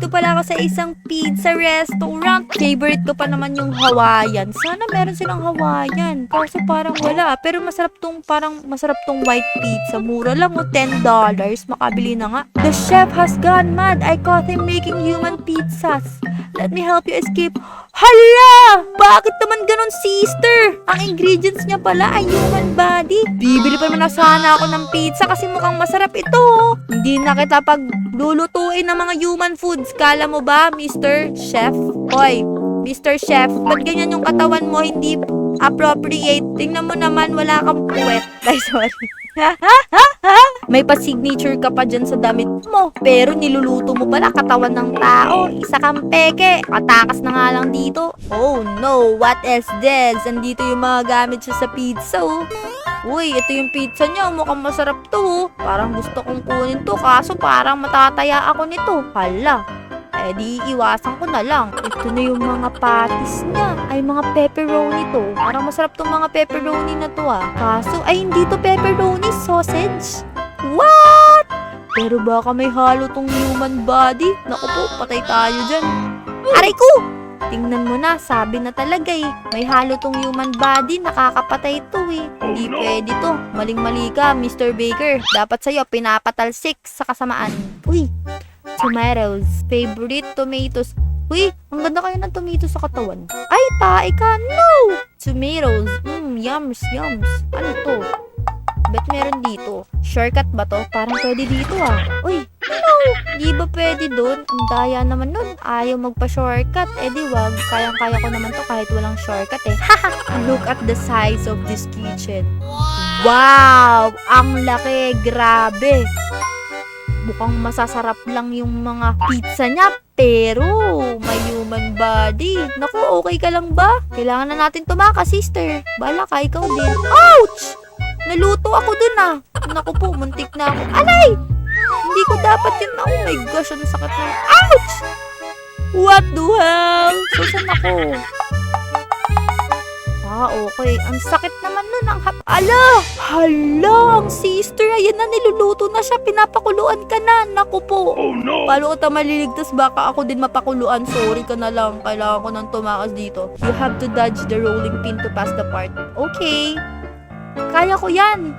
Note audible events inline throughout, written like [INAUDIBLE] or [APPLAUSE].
Nandito pala ako sa isang pizza restaurant. Favorite ko pa naman yung Hawaiian. Sana meron silang Hawaiian. Kaso parang wala. Pero masarap tong parang masarap tong white pizza. Mura lang o $10. Makabili na nga. The chef has gone mad. I caught him making human pizzas. Let me help you escape. Hala! Bakit naman ganon, sister? Ang ingredients niya pala ay human body. Bibili pa naman na sana ako ng pizza kasi mukhang masarap ito. Hindi na kita pag ng mga human foods. Kala mo ba, Mr. Chef? Hoy, Mr. Chef, ba't ganyan yung katawan mo? Hindi appropriate. Tingnan mo naman, wala kang puwet. [LAUGHS] Ay, sorry. [LAUGHS] May pa-signature ka pa dyan sa damit mo. Pero niluluto mo pala katawan ng tao. Isa kang peke. Katakas na nga lang dito. Oh no, what is this? Andito yung mga gamit siya sa pizza oh. Uy, ito yung pizza niya. Mukhang masarap to oh. Parang gusto kong kunin to. Kaso parang matataya ako nito. Hala. Eh di iwasan ko na lang. Ito na yung mga patties niya. Ay mga pepperoni to. Parang masarap tong mga pepperoni na to ah. Kaso ay hindi to pepperoni, sausage. What? Pero baka may halo tong human body. Naku po, patay tayo dyan. Aray ko! Tingnan mo na, sabi na talaga eh. May halo tong human body, nakakapatay to eh. Hindi pwede to. Maling-mali ka, Mr. Baker. Dapat sa'yo, pinapatalsik sa kasamaan. Uy, tomatoes. Favorite tomatoes. Uy, ang ganda kayo ng tomatoes sa katawan. Ay, tae ka. No! Tomatoes. Mmm, yums, yums. Ano to? Bet meron dito. Shortcut ba to? Parang pwede dito ah. Uy, no! Di ba pwede dun? Ang daya naman nun. Ayaw magpa-shortcut. Eh di wag. Kayang-kaya ko naman to kahit walang shortcut eh. Haha! [LAUGHS] Look at the size of this kitchen. Wow! Ang laki! Grabe! Mukhang masasarap lang yung mga pizza niya, pero may human body. Naku, okay ka lang ba? Kailangan na natin tumakas, sister. Bala ka, ikaw din. Ouch! Naluto ako dun ah. Naku po, muntik na ako. Alay! Hindi ko dapat yun. Oh my gosh, ang sakit na. Ouch! What the hell? Susan ako. Ah, okay. Ang sakit naman nun. Ang hap... Ala! Hala! Ang sister, ayan na, niluluto na siya. Pinapakuluan ka na. Naku po. Oh no! Paano kita maliligtas? Baka ako din mapakuluan. Sorry ka na lang. Kailangan ko nang tumakas dito. You have to dodge the rolling pin to pass the part. Okay. Kaya ko yan.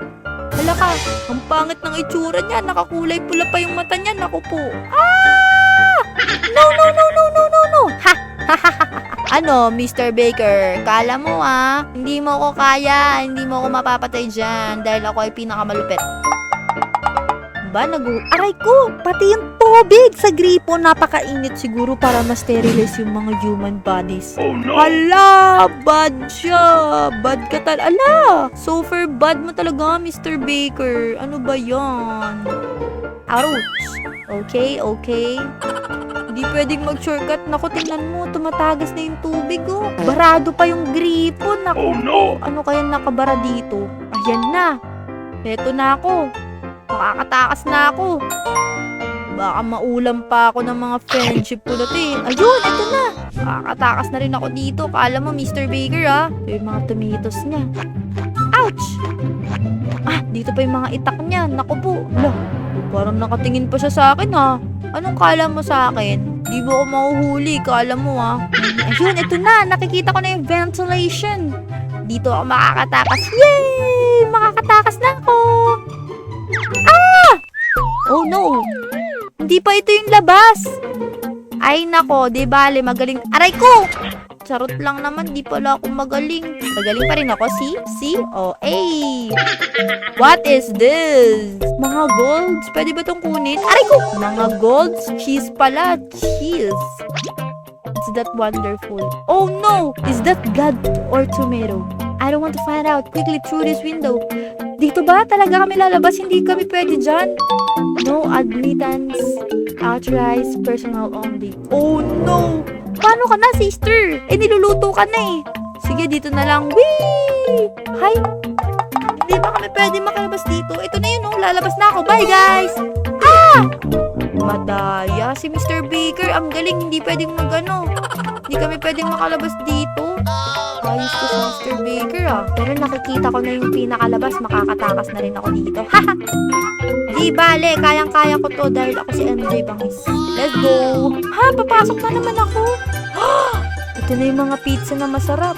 Hala ka. Ang pangit ng itsura niya. Nakakulay pula pa yung mata niya. Naku po. Ah! No! Ano, Mr. Baker? Kala mo ah, hindi mo ako kaya, hindi mo ako mapapatay dyan dahil ako ay pinakamalupit ba? Nag Aray ko! Pati yung tubig sa gripo. Napakainit siguro para ma-sterilize yung mga human bodies. Oh no! Hala! Bad siya! Bad ka tal... Ala! So far, bad mo talaga, Mr. Baker. Ano ba yan? Ouch! Okay, okay. Hindi pwedeng mag-shortcut. Naku, tingnan mo. Tumatagas na yung tubig, oh. Barado pa yung gripo. Naku, Oh no! ano kaya nakabara dito? Ayan na. Heto na ako. Makakatakas na ako. Baka maulam pa ako ng mga friendship ko dati. Ayun, ito na. Makakatakas na rin ako dito. Kala mo, Mr. Baker, ah. Ito yung mga tomatoes niya. Ouch! Ah, dito pa yung mga itak niya. Naku po. Ala, parang nakatingin pa siya sa akin, ha. Anong kala mo sa akin? Di ba ako mahuhuli? Kala mo, ha. Ayun, ito na. Nakikita ko na yung ventilation. Dito ako makakatakas. Yay! Makakatakas na ako! Ah! Oh no! Hindi pa ito yung labas! Ay nako, di bale, magaling. Aray ko! Charot lang naman, di pala ako magaling. Magaling pa rin ako, see? See? Oh, hey! What is this? Mga golds? Pwede ba itong kunin? Aray ko! Mga golds? Cheese pala. Cheese. Is that wonderful? Oh no! Is that God or tomato? I don't want to find out quickly through this window. Dito ba talaga kami lalabas? Hindi kami pwede dyan. No admittance. Authorized personnel only. Oh no! Paano ka na, sister? Eh, niluluto ka na eh. Sige, dito na lang. Whee! Hi! Hindi ba kami pwede makalabas dito? Ito na yun, oh. Lalabas na ako. Bye, guys! Ah! Madaya. Si Mr. Baker, ang galing. Hindi pwedeng mag ano. Hindi kami pwedeng makalabas dito. Ayos to si Mr. Baker ah. Pero nakikita ko na yung pinakalabas, makakatakas na rin ako dito. Haha! Di bale, kayang-kaya ko to dahil ako si MJ Bangis. Let's go! Ha, papasok na naman ako. Ito na yung mga pizza na masarap.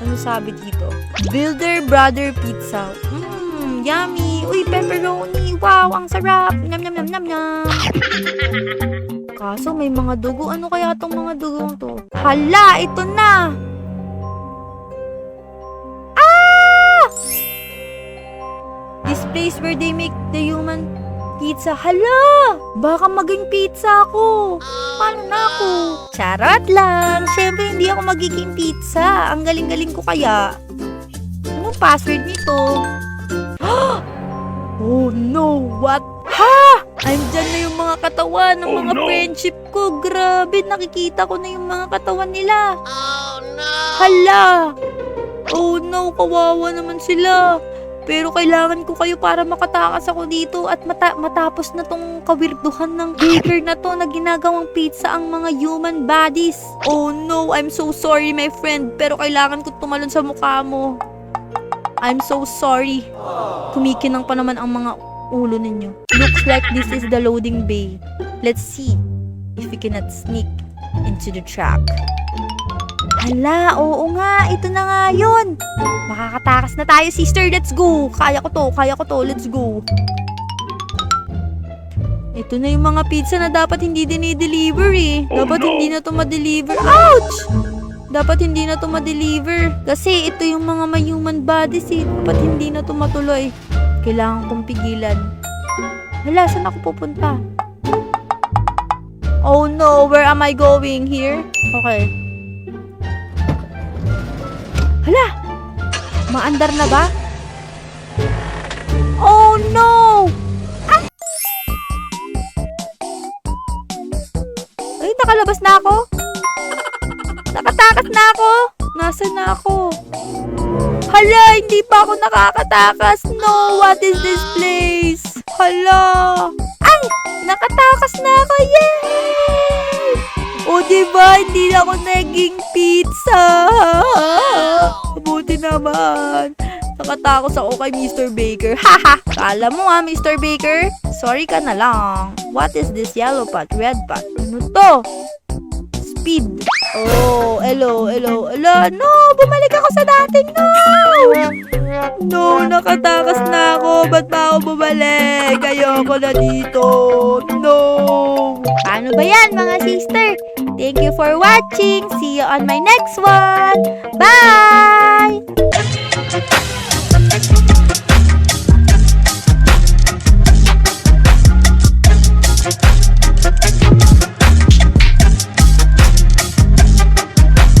Ano sabi dito? Builder Brother Pizza. Mmm, yummy. Uy, pepperoni. Wow, ang sarap. Nam nam nam nam nam. Kaso may mga dugo. Ano kaya tong mga dugong to? Hala, ito na. Ah! This place where they make the human pizza. Hala! Baka maging pizza ako. Paano na ako? Charot lang. Siyempre, hindi ako magiging pizza. Ang galing-galing ko kaya. Anong password nito? [GASPS] oh no, what? Ha! Andyan na yung mga katawan ng Oh, mga no. friendship ko. Grabe, nakikita ko na yung mga katawan nila. Oh no! Hala! Oh no, kawawa naman sila. Pero kailangan ko kayo para makatakas ako dito at mata- matapos na tong kawirduhan ng baker na to na ginagawang pizza ang mga human bodies. Oh no, I'm so sorry my friend, pero kailangan ko tumalon sa mukha mo. I'm so sorry. Kumikinang pa naman ang mga ulo ninyo. Looks like this is the loading bay. Let's see if we cannot sneak into the truck. Hala, oo nga, ito na nga yun. Makakatakas na tayo, sister. Let's go. Kaya ko to, kaya ko to. Let's go. Ito na yung mga pizza na dapat hindi dinideliver eh. Oh, dapat no. hindi na to ma-deliver. Ouch! Dapat hindi na to ma-deliver. Kasi ito yung mga may human bodies eh. Dapat hindi na to matuloy. Kailangan kong pigilan. Hala, saan ako pupunta? Oh no, where am I going here? Okay. Hala! Maandar na ba? Oh no! Ah! Ay, nakalabas na ako? Nakatakas na ako? Nasaan na ako? Hala, hindi pa ako nakakatakas. No, what is this place? Hala! Ay! Nakatakas na ako! Yay! O, diba? Hindi na ako naging pizza. Naman. Nakatakos ako kay Mr. Baker. [LAUGHS] Haha! Kala mo ah, Mr. Baker? Sorry ka na lang. What is this yellow pot, red pot? Ano to? Speed. Oh, hello, hello, hello. No, bumalik ako sa dating no. No, nakatakas na ako. Ba't ba ako bumalik? Ayoko na dito. No. Paano ba yan, mga sister? Thank you for watching. See you on my next one. Bye!